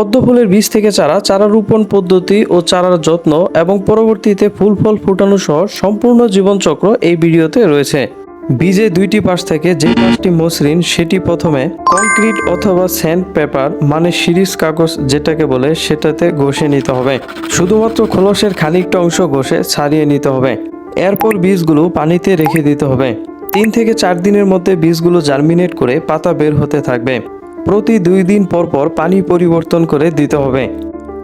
পদ্ম ফুলের বীজ থেকে চারা চারা রোপণ পদ্ধতি ও চারার যত্ন এবং পরবর্তীতে ফুল ফল ফুটানো সহ সম্পূর্ণ জীবনচক্র এই ভিডিওতে রয়েছে। বীজে দুইটি পাশ থেকে যে পাশটি মসৃণ, সেটি প্রথমে কংক্রিট অথবা স্যান্ড পেপার মানে সিরিজ কাগজ যেটাকে বলে, সেটাতে ঘষে নিতে হবে। শুধুমাত্র খোলসের খানিকটা অংশ ঘষে ছাড়িয়ে নিতে হবে। এরপর বীজগুলো পানিতে রেখে দিতে হবে। তিন থেকে চার দিনের মধ্যে বীজগুলো জার্মিনেট করে পাতা বের হতে থাকবে। প্রতি দুই দিন পর পর পানি পরিবর্তন করে দিতে হবে।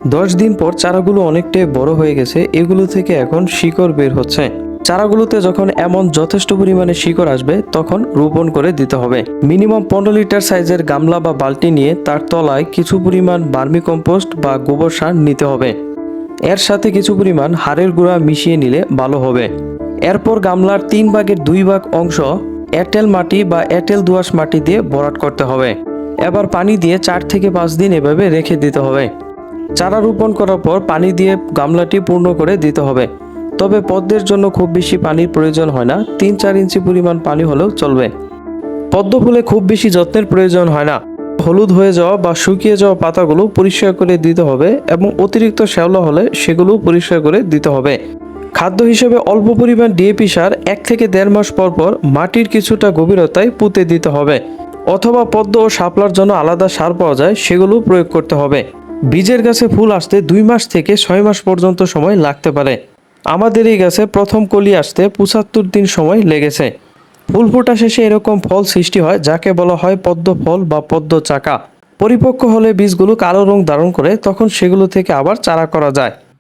দশ দিন পর চারাগুলো অনেকটাই বড় হয়ে গেছে, এগুলো থেকে এখন শিকড় বের হচ্ছে। চারাগুলোতে যখন এমন যথেষ্ট পরিমাণে শিকড় আসবে, তখন রোপণ করে দিতে হবে। মিনিমাম পনেরো লিটার সাইজের গামলা বা বালতি নিয়ে তার তলায় কিছু পরিমাণ বার্মি কম্পোস্ট বা গোবর সার নিতে হবে। এর সাথে কিছু পরিমাণ হাড়ের গুঁড়া মিশিয়ে নিলে ভালো হবে। এরপর গামলার তিন ভাগের দুই ভাগ অংশ এঁটেল মাটি বা এঁটেল দোআঁশ মাটি দিয়ে ভরাট করতে হবে। এবার পানি দিয়ে চার থেকে পাঁচ দিন এভাবে রেখে দিতে হবে। চারা রোপণ করার পর পানি দিয়ে গামলাটি পূর্ণ করে দিতে হবে। তবে পদ্মের জন্য খুব বেশি পানির প্রয়োজন হয় না, তিন চার ইঞ্চি পরিমাণ পানি হলেও চলবে। পদ্ম ফুলে খুব বেশি যত্নের প্রয়োজন হয় না। হলুদ হয়ে যাওয়া বা শুকিয়ে যাওয়া পাতাগুলো পরিষ্কার করে দিতে হবে এবং অতিরিক্ত শ্যাওলা হলে সেগুলো পরিষ্কার করে দিতে হবে। খাদ্য হিসেবে অল্প পরিমাণ ডিএপি সার এক থেকে দেড় মাস পর পর মাটির কিছুটা গভীরতায় পুঁতে দিতে হবে। অথবা পদ্ম ও শাপলার জন্য আলাদা সার পাওয়া যায়, সেগুলো প্রয়োগ করতে হবে। বীজের গাছে ফুল আসতে দুই মাস থেকে ছয় মাস পর্যন্ত সময় লাগতে পারে। আমাদের এই গাছে প্রথম কলি আসতে পঁচাত্তর দিন সময় লেগেছে। ফুল ফোটা শেষে এরকম ফল সৃষ্টি হয়, যাকে বলা হয় পদ্ম ফল বা পদ্ম চাকা। পরিপক্ক হলে বীজগুলো কালো রং ধারণ করে, তখন সেগুলো থেকে আবার চারা করা যায়।